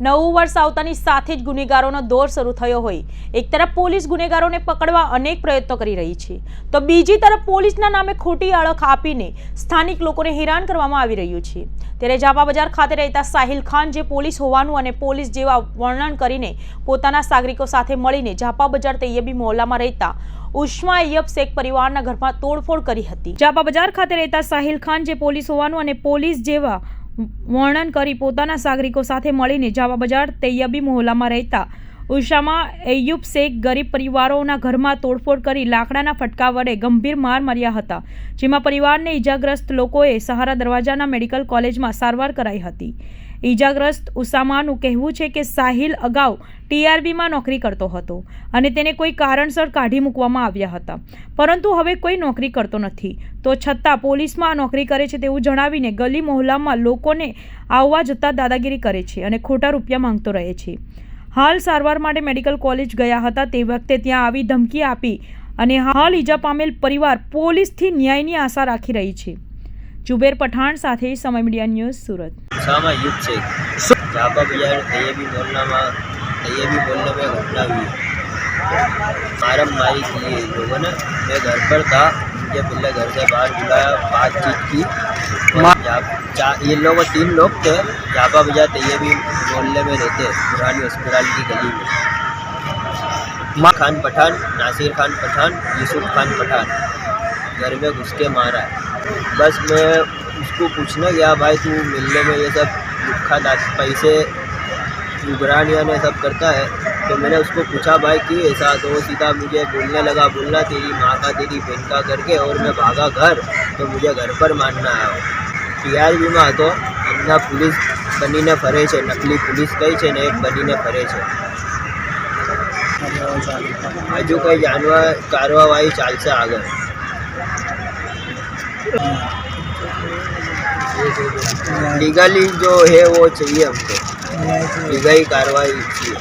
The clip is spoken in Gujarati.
નવું વર્ષ આવતાની સાથે જ ગુનેગારોનો દોર શરૂ થયો હોય. એક તરફ પોલીસ ગુનેગારોને પકડવા અનેક પ્રયત્નો કરી રહી છે. તો બીજી તરફ પોલીસના નામે ખોટી અળખ આપીને સ્થાનિક લોકોને હેરાન કરવામાં આવી રહ્યું છે. ત્યારે જાપા બજાર ખાતે રહેતા સાહિલ ખાન જે પોલીસ હોવાનું અને પોલીસ જેવા વર્ણન કરીને પોતાના સાગરિકો સાથે મળીને જાપા બજાર તૈયબી મોહલ્લામાં રહેતા ઉષ્મા અય્યબ શેખ પરિવારના ઘરમાં તોડફોડ કરી હતી. જાપા બજાર ખાતે રહેતા સાહિલ ખાન જે પોલીસ હોવાનું અને પોલીસ જેવા વર્ણન કરી પોતાના સાગરિકો સાથે મળીને જાવા બજાર તૈયબી મોહલ્લામાં રહેતા. ઉષામાં એયુબ શેખ ગરીબ પરિવારોના ઘરમાં તોડફોડ કરી લાકડાના ફટકા વડે ગંભીર માર માર્યા હતા, જેમાં પરિવારને ઈજાગ્રસ્ત લોકોએ સહારા દરવાજાના મેડિકલ કોલેજમાં સારવાર કરાઈ હતી. ઈજાગ્રસ્ત ઉસામાનું કહેવું છે કે સાહિલ અગાઉ ટીઆરબીમાં નોકરી કરતો હતો અને તેને કોઈ કારણસર કાઢી મૂકવામાં આવ્યા હતા. પરંતુ હવે કોઈ નોકરી કરતો નથી. તો છતાં પોલીસમાં નોકરી કરે છે તેવું જણાવીને ગલી મોહલ્લામાં લોકોને આવવા જતા દાદાગીરી કરે છે અને ખોટા રૂપિયા માંગતો રહે છે. હાલ સારવાર માટે મેડિકલ કોલેજ ગયા હતા તે વખતે ત્યાં આવી ધમકી આપી અને હાલ ઈજા પામેલ પરિવાર પોલીસથી ન્યાયની આશા રાખી રહી છે. જુબેર પઠાણ સાથે સમય મીડિયા ન્યૂઝ સુરત. उसामा युग शेख जापा बाज़ार तैयबी मोहल्ला में तैयबी मोहल्ले में घटना हुई मारम मारी की लोगों ने मैं घर पर था मुझे पहले घर से बाहर बुलाया बातचीत की ये लोग तीन लोग थे जापा बाज़ार तैयबी मोहल्ले में रहते पुरानी अस्पताल की गली में माँ खान पठान नासिर खान पठान यूसुफ खान पठान घर में घुस के मारा बस मैं उसको पूछने गया भाई तू मिलने में ये सब दुखा दास पैसे उगरानिया ने सब करता है तो मैंने उसको पूछा भाई कि ऐसा तो वो सीधा मुझे बोलने लगा बोलना तेरी माँ का तेरी बहन का करके और मैं भागा घर तो मुझे घर पर मारना आया ટીઆરબીમાં હતો એમના પોલીસ બનીને ફરે છે નકલી પોલીસ કઈ છે ને એક બનીને ફરે છે હજુ કંઈ જાણવા કાર્યવાહી ચાલશે આગળ लीगली जो है वो चाहिए हमको लीगल कार्रवाई चाहिए